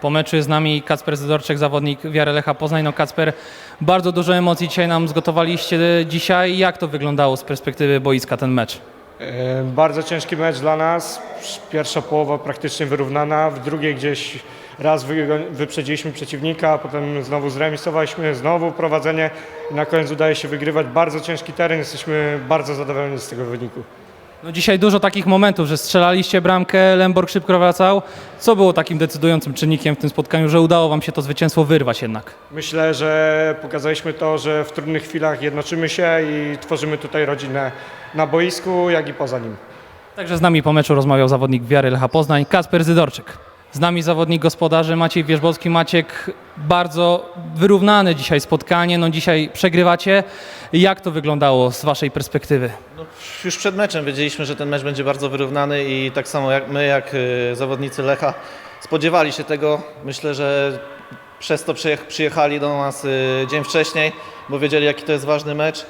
Po meczu jest z nami Kacper Zydorczek, zawodnik Wiary Lecha Poznań. No Kacper, bardzo dużo emocji dzisiaj nam zgotowaliście dzisiaj. Jak to wyglądało z perspektywy boiska ten mecz? E, Bardzo ciężki mecz dla nas. Pierwsza połowa praktycznie wyrównana, w drugiej gdzieś raz wy- wyprzedziliśmy przeciwnika, potem znowu zremisowaliśmy, znowu prowadzenie na koniec udaje się wygrywać. Bardzo ciężki teren, jesteśmy bardzo zadowoleni z tego wyniku. No dzisiaj dużo takich momentów, że strzelaliście bramkę, Lemborg szybko wracał. Co było takim decydującym czynnikiem w tym spotkaniu, że udało wam się to zwycięstwo wyrwać jednak? Myślę, że pokazaliśmy to, że w trudnych chwilach jednoczymy się i tworzymy tutaj rodzinę na boisku, jak i poza nim. Także z nami po meczu rozmawiał zawodnik Wiary Lecha Poznań, Kacper Zydorczyk. Z nami zawodnik gospodarzy Maciej Wierzbowski. Maciek, bardzo wyrównane dzisiaj spotkanie, no dzisiaj przegrywacie. Jak to wyglądało z waszej perspektywy? No, już przed meczem wiedzieliśmy, że ten mecz będzie bardzo wyrównany i tak samo jak my, jak y, zawodnicy Lecha, spodziewali się tego. Myślę, że przez to przyjech- przyjechali do nas y, dzień wcześniej, bo wiedzieli, jaki to jest ważny mecz. Y,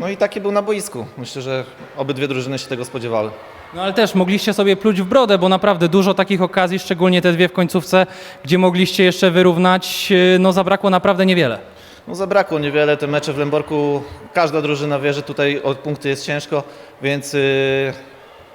No i taki był na boisku. Myślę, że obydwie drużyny się tego spodziewały. No ale też mogliście sobie pluć w brodę, bo naprawdę dużo takich okazji, szczególnie te dwie w końcówce, gdzie mogliście jeszcze wyrównać, yy, no zabrakło naprawdę niewiele. No zabrakło niewiele, te mecze w Lęborku, każda drużyna wie, że tutaj o punkty jest ciężko, więc y,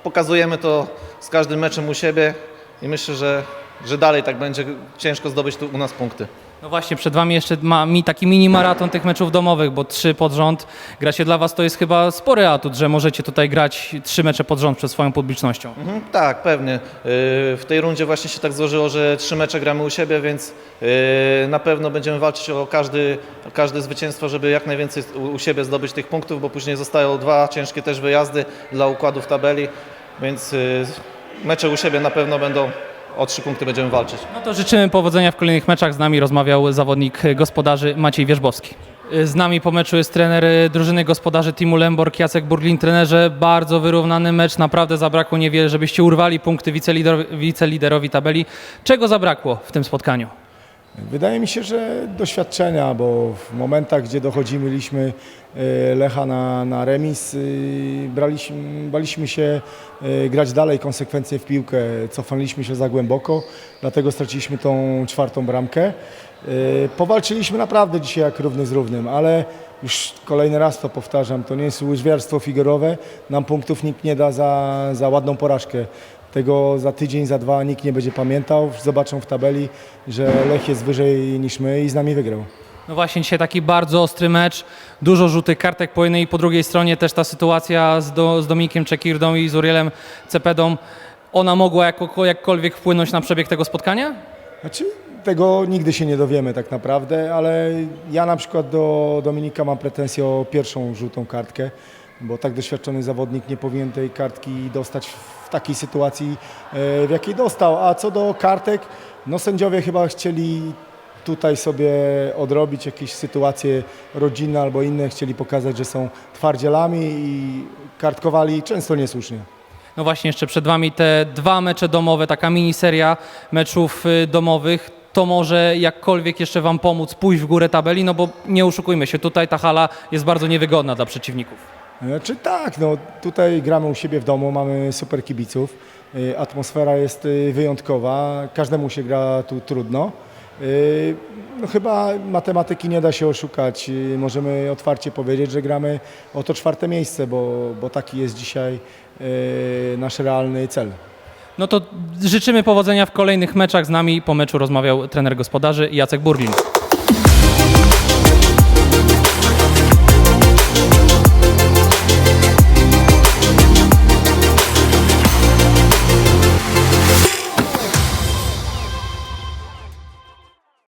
pokazujemy to z każdym meczem u siebie i myślę, że, że dalej tak będzie ciężko zdobyć tu u nas punkty. No właśnie, przed wami jeszcze ma mi taki mini maraton tych meczów domowych, bo trzy pod rząd. Gracie dla was to jest chyba spory atut, że możecie tutaj grać trzy mecze pod rząd przed swoją publicznością. Mhm, tak, pewnie. Y, W tej rundzie właśnie się tak złożyło, że trzy mecze gramy u siebie, więc y, na pewno będziemy walczyć o każdy, o każde zwycięstwo, żeby jak najwięcej u- u siebie zdobyć tych punktów, bo później zostają dwa ciężkie też wyjazdy dla układów tabeli, więc y, mecze u siebie na pewno będą, o trzy punkty będziemy walczyć. No to życzymy powodzenia w kolejnych meczach. Z nami rozmawiał zawodnik gospodarzy Maciej Wierzbowski. Z nami po meczu jest trener drużyny gospodarzy Timu Lemborg, Jacek Burlin. Trenerze, bardzo wyrównany mecz, naprawdę zabrakło niewiele, żebyście urwali punkty wiceliderowi tabeli. Czego zabrakło w tym spotkaniu? Wydaje mi się, że doświadczenia, bo w momentach, gdzie dochodziliśmy e, Lecha na, na remis, y, braliśmy, baliśmy się e, grać dalej konsekwentnie w piłkę, cofaliśmy się za głęboko, dlatego straciliśmy tą czwartą bramkę. E, Powalczyliśmy naprawdę dzisiaj jak równy z równym, ale już kolejny raz to powtarzam, to nie jest łyżwiarstwo figurowe, nam punktów nikt nie da za, za ładną porażkę. Tego za tydzień, za dwa nikt nie będzie pamiętał. Zobaczą w tabeli, że Lech jest wyżej niż my i z nami wygrał. No właśnie dzisiaj taki bardzo ostry mecz, dużo żółtych kartek po jednej i po drugiej stronie też ta sytuacja z, do, z Dominikiem Czekirdą i z Urielem Cepedą, ona mogła jako, jakkolwiek wpłynąć na przebieg tego spotkania? Znaczy, tego nigdy się nie dowiemy tak naprawdę, ale ja na przykład do Dominika mam pretensję o pierwszą żółtą kartkę, bo tak doświadczony zawodnik nie powinien tej kartki dostać w takiej sytuacji, e, w jakiej dostał. A co do kartek, no sędziowie chyba chcieli tutaj sobie odrobić jakieś sytuacje rodzinne albo inne, chcieli pokazać, że są twardzielami i kartkowali często niesłusznie. No właśnie, jeszcze przed Wami te dwa mecze domowe, taka miniseria meczów y, domowych. To może jakkolwiek jeszcze Wam pomóc pójść w górę tabeli, no bo nie oszukujmy się, tutaj ta hala jest bardzo niewygodna dla przeciwników. Znaczy tak, no tutaj gramy u siebie w domu, mamy super kibiców, y, atmosfera jest y, wyjątkowa, każdemu się gra tu trudno. Y, No chyba matematyki nie da się oszukać, możemy otwarcie powiedzieć, że gramy o to czwarte miejsce, bo, bo taki jest dzisiaj nasz realny cel. No to życzymy powodzenia w kolejnych meczach. Z nami po meczu rozmawiał trener gospodarzy Jacek Burlin.